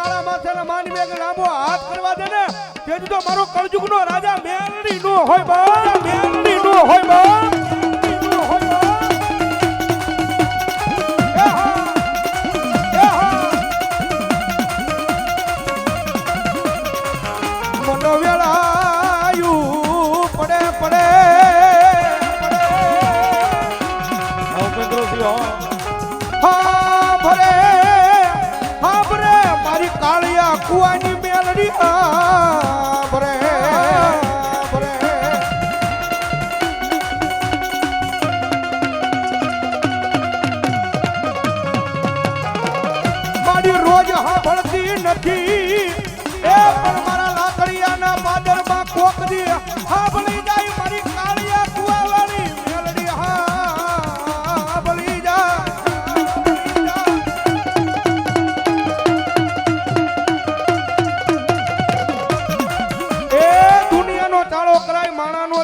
કાળા માથાના માની મેઘ લાંબો હાથ કરવા દે ને. તેથી તો મારો કળજુગનો રાજા મેલડી નો હોય બા મેલડી નો હોય બા oh.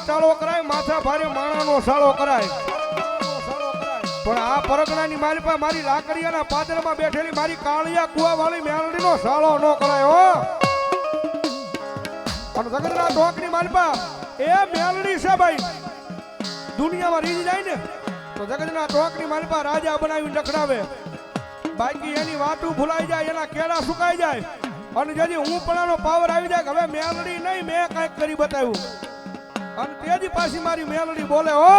માણાનો કરાય, માથા ભારે માણાનો સાળો કરાય. પણ આ પરગણાની મારી પાસે મારી લાકડીયાના પાદરમાં બેઠેલી મારી કાળિયા કુવાવાળી મેલડીનો સાળો ન કરાય, હો. અને જગતના ઢોકની મારી પાસે એ મેલડી છે ભાઈ. દુનિયામાં રીજ જાય ને, તો જગતના ઢોકની મારી પાસે રાજા બનાવી નખડાવે બાકી એની વાતું ભૂલાઈ જાય, એના કેળા સુકાઈ જાય. અને જેથી હું પણ પાવર આવી જાય હવે મેલડી નહીં, મેં કાંઈક કરી બતાવ્યું. અને તેજી પાછી મારી મેલડી બોલે હો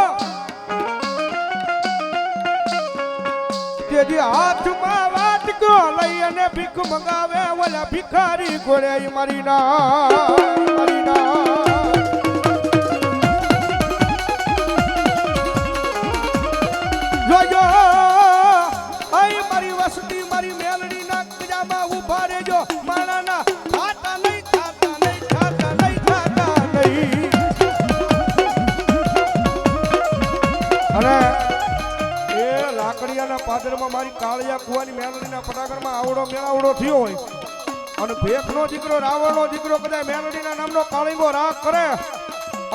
તેજી હાથમાં વાટકો લઈ અને ભીખ મંગાવે, ઓલા ભિખારી ઘોડે મારી ના મારી ના. અને એ લાકડીયાના પાદરમાં મારી કાળિયા કુવાની મેલડીના પટાગરમાં આવડો મેળાવડો થયો હોય. અને ભેખનો દીકરો, રાવણનો દીકરો કદાચ મેલડીના નામનો કાળિંગો રાગ કરે?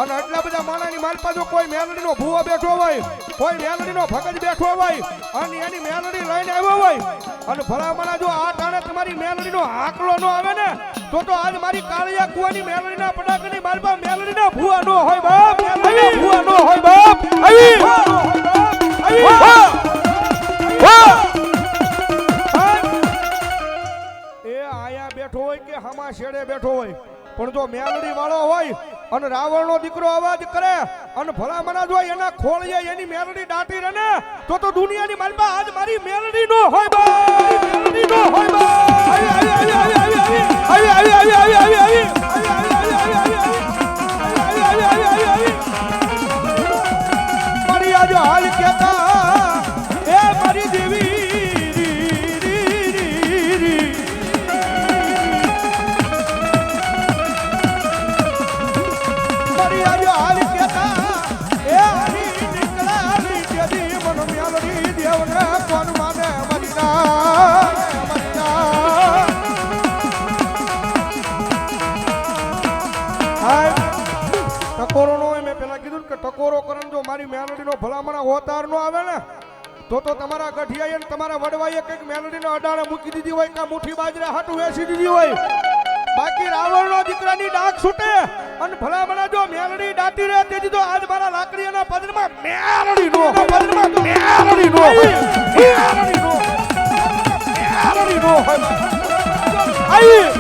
અને એટલા બધા માણાની માલપા જો કોઈ મેલડીનો ભૂવો બેઠો હોય, કોઈ મેલડીનો ભગત બેઠો હોય, અને એની મેલડી લઈને આવ્યો હોય. અને ભલામણા જો આ ટાણે તમારી મેલડીનો હાકલો ન આવે ને તો તો આજ મારી કાળિયા કુવાની મેલડીના પટાકની માલપા મેલડીના ભૂવા નો હોય બાપ. મેલડીના ભૂવા નો હોય બાપ. આવી. એ આયા બેઠો હોય કે હમા શેડે બેઠો હોય. પણ જો મેલડી વાળો હોય અને રાવણનો દીકરો અવાજ કરે અને ભલામણા જો એના ખોળીએ એની મેલડી દાટી રહે ને તો તો દુનિયાની માલપા આજ મારી મેલડી નો હોય બા ભલામણા હોતાર નો આવે ને તો તો તમારા ગઠિયાએ ને તમારા વડવાઈએ કંઈક મેલડીનો અડાણે મૂકી દીધી હોય કે મુઠ્ઠી બાજરા હાટું વેચી દીધી હોય. બાકી રાવણનો દીકરાની ડાક છૂટે અને ભલામણા જો મેલડી દાટી રહે તેથી તો આજ મારા લાકડીના પદરમાં મેલડી નો પદરમાં મેલડી નો મેલડી નો મેલડી નો આવી.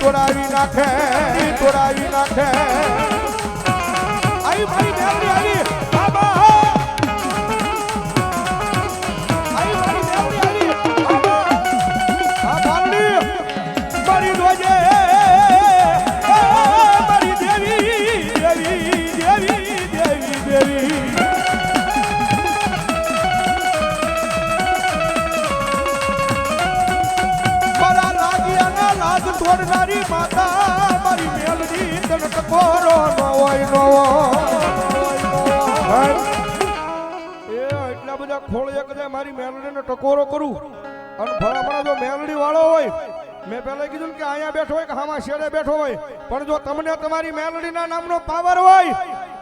તોડાવી નાખે તોડાવી નાખે. આઈ મારી કરનારી માતા, મારી મેલડી તને ટકોરો નવાય નવો. એ એટલા બધા ખોળ એક કદાચ મારી મેલડીને ટકોરો કરું. અને ભલામણા જો મેલડી વાળો હોય, મેં પહેલા કીધું કે અહીંયા બેઠો હોય કે હામાં શેડે બેઠો હોય. પણ જો તમને તમારી મેલડીના નામનો પાવર હોય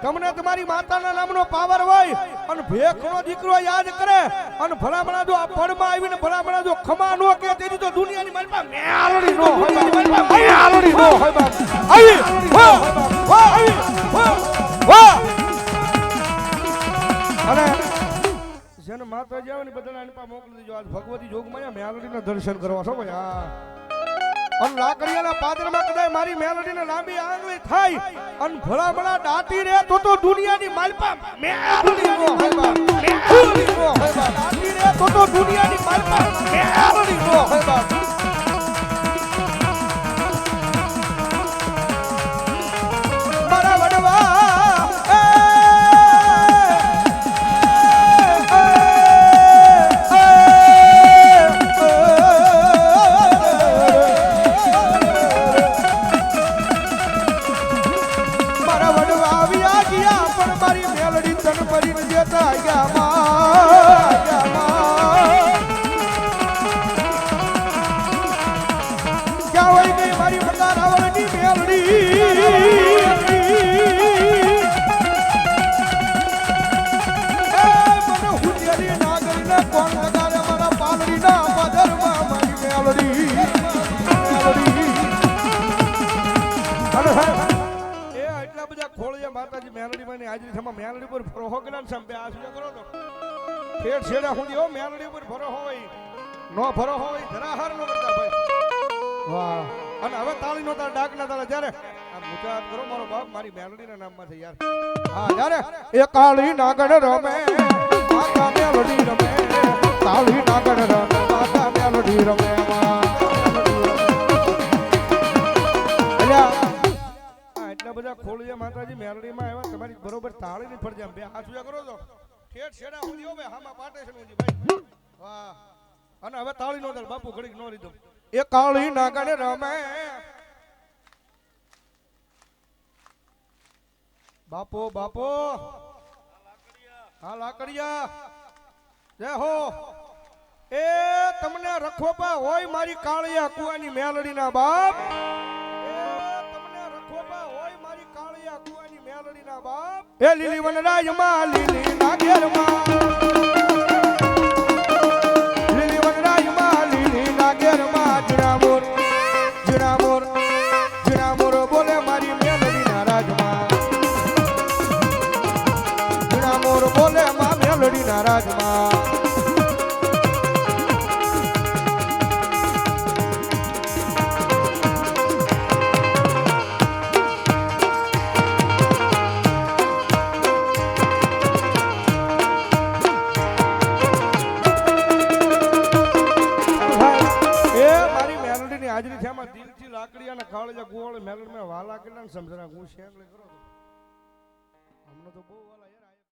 તમને તમારી માતાના નામનો પાવર હોય અને ભેખનો દીકરો યાદ કરે અને ભલામણા જો પડમાં આવીને ભલામણા જો ખમા નો કે, તેથી તો દુનિયાની મનમાં મેલડી નો હોય. મેલડી નો હોય. આવી વાહ વાહ આવી વાહ વાહ અને જેને માતા આવે ને બધાને આની મોકલી દેજો આજ ભગવતી જોગમાં મેલડીના દર્શન કરવા છો, ભાઈ, હા અને લાકડીયાના પાદરમાં કદાચ મારી મેલડીને લાંબી આંગળી થાય. અને ભલા ભલા દાટી રે તો તો દુનિયાની માલપા મેલડી નો હોય બાપ. મેલડી રે તો તો દુનિયાની માલપા માતાજી મેલડી માં હાજરી થમાં મેલડી પર ફરો ગલા સંભે આ શું કરો તો ફેર છેડા હું હો મેલડી પર ફરો હોય. નો ફરો હોય જરા હાર નો કરતા ભાઈ વાહ. અને હવે તાળી નો તાળ ડાક ના તાળે. જ્યારે ગુજરાત કરો મારો બાપ મારી મેલડી ના નામ છે યાર. હા જ્યારે એ કાળી નાગણ રમે માતા મેલડી રમે કાળી નાગણ રમે માતા મેલડી રમે આ બધા ખોળિયા માતાજી મેલડીમાં આવ્યા, તમારી બરોબર તાળી ની ફરજે બે હાથ ઉજા કરો છો ઠેઠ છેડા સુધી હો બે હામાં પાટે છે ભાઈ. વાહ. અને હવે તાળી નો દર બાપુ ઘડીક નો લીધો. એ કાળી નાગણ રમે. બાપો બાપો. હા લાકડિયા જય હો. એ તમને રખોપા હોય મારી કાળિયા કુવાની મેલડીના બાપ. એ લીલી વનરાજમાં લીલી નાગેરમાં. લીલી વનરાજમાં ખાવડે ગોળ મેં વાલા કેટલા ને સમજણા હું શેર કરો હમણાં તો બહુ વાલા